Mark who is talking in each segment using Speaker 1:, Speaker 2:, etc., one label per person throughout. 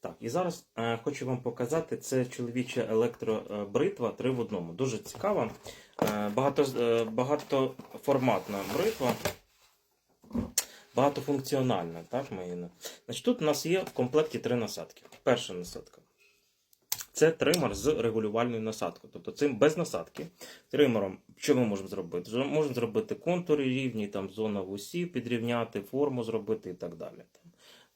Speaker 1: Так, і зараз е, хочу вам показати це чоловіча електробритва 3 в одному. Дуже цікава, е, багато, е, багатоформатна бритва, багатофункціональна. Так, ми Значить, тут у нас є в комплекті три насадки. Перша насадка. Це тример з регулювальною насадкою. Тобто цим без насадки. Тримером, що ми можемо зробити? Зро- Можемо зробити контури рівні, там зона вусів підрівняти, форму зробити і так далі.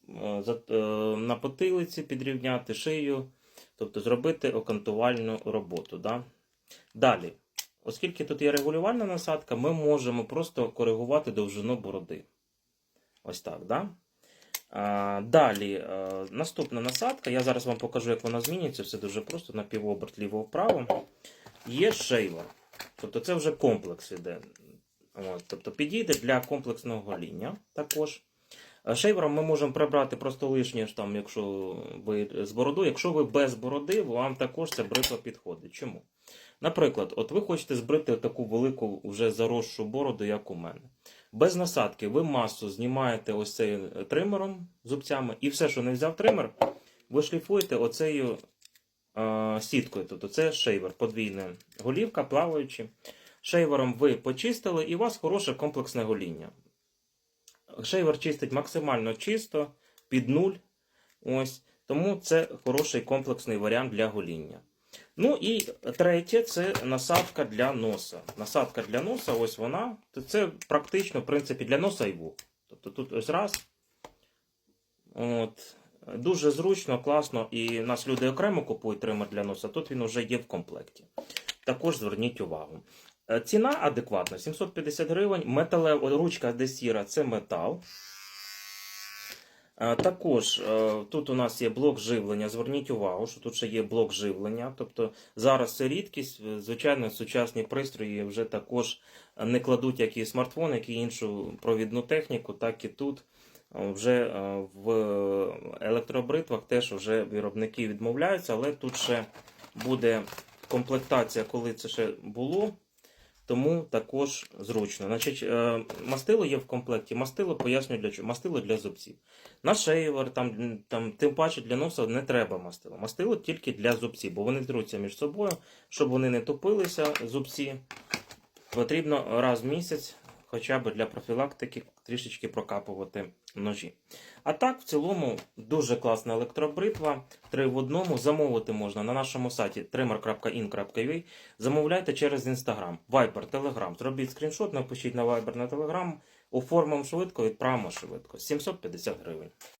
Speaker 1: Е, е, на потилиці підрівняти шию, тобто зробити окантувальну роботу. Да? Далі, оскільки тут є регулювальна насадка, ми можемо просто коригувати довжину бороди. Ось так, да? Далі, е, наступна насадка. Я зараз вам покажу, як вона змінюється. Все дуже просто на півоберт ліво-вправо. Є шейвер. Тобто це вже комплекс іде. От, тобто підійде для комплексного гоління також. Е, Шейвером ми можемо прибрати просто лишнє, там, якщо ви з бородою. Якщо ви без бороди, вам також ця бритва підходить. Чому? Наприклад, от ви хочете збрити таку велику вже заросшу бороду, як у мене. Без насадки ви масу знімаєте ось цей тримером зубцями, і все, що не взяв тример, ви шліфуєте оцею е, сіткою. Тобто це шейвер, подвійна голівка, плаваючи. Шейвером ви почистили, і у вас хороше комплексне гоління. Шейвер чистить максимально чисто, під нуль. Ось. Тому це хороший комплексний варіант для гоління. Ну і третє це насадка для носа. Насадка для носа, ось вона. Це практично, в принципі, для носа і вух. Тобто тут ось раз. От. Дуже зручно, класно, і нас люди окремо купують тример для носа, тут він вже є в комплекті. Також зверніть увагу. Е, Ціна адекватна 750 гривень. Металева ручка десіра це метал. Е, Також е, тут у нас є блок живлення. Зверніть увагу, що тут ще є блок живлення. Тобто зараз це рідкість. Звичайно, сучасні пристрої вже також не кладуть як і смартфон, як і іншу провідну техніку, так і тут. Вже в електробритвах теж вже виробники відмовляються, але тут ще буде комплектація, коли це ще було. Тому також зручно. Значить, е, мастило є в комплекті. Мастило пояснюю для чого. Мастило для зубців. На шейвер, там, там, тим паче для носа не треба мастило. Мастило тільки для зубців, бо вони труться між собою, щоб вони не топилися, зубці. Потрібно раз в місяць, хоча б для профілактики, трішечки прокапувати ножі. А так, в цілому, дуже класна електробритва. Три в одному. Замовити можна на нашому сайті trimmer.in.ua. Замовляйте через Instagram, Viber, Telegram. Зробіть скріншот, напишіть на Viber на Telegram, оформимо швидко, відправимо швидко. 750 гривень.